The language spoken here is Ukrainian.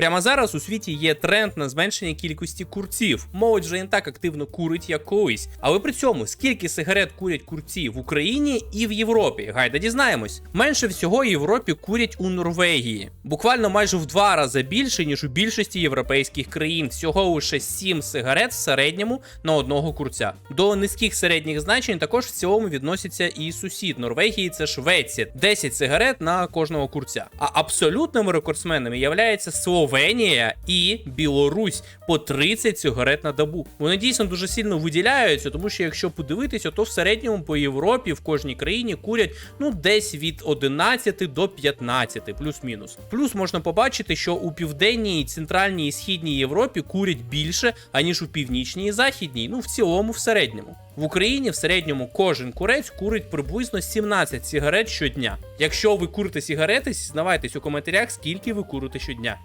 Прямо зараз у світі є тренд на зменшення кількості курців. Молодь вже не так активно курить, як колись. Але при цьому скільки сигарет курять курці в Україні і в Європі? Гайда дізнаємось. Менше всього Європі курять у Норвегії. Буквально майже в два рази більше, ніж у більшості європейських країн. Всього лише 7 сигарет в середньому на одного курця. До низьких середніх значень також в цілому відноситься і сусід Норвегії, це Швеція. 10 сигарет на кожного курця. А абсолютними рекордсменами являється Словенія і Білорусь по 30 сигарет на добу. Вони дійсно дуже сильно виділяються, тому що якщо подивитися, то в середньому по Європі в кожній країні курять ну десь від 11 до 15, плюс-мінус. Плюс можна побачити, що у південній, центральній і східній Європі курять більше, аніж у північній і західній, ну в цілому в середньому. В Україні в середньому кожен курець курить приблизно 17 сигарет щодня. Якщо ви курите сигарети, зізнавайтесь у коментарях, скільки ви курите щодня.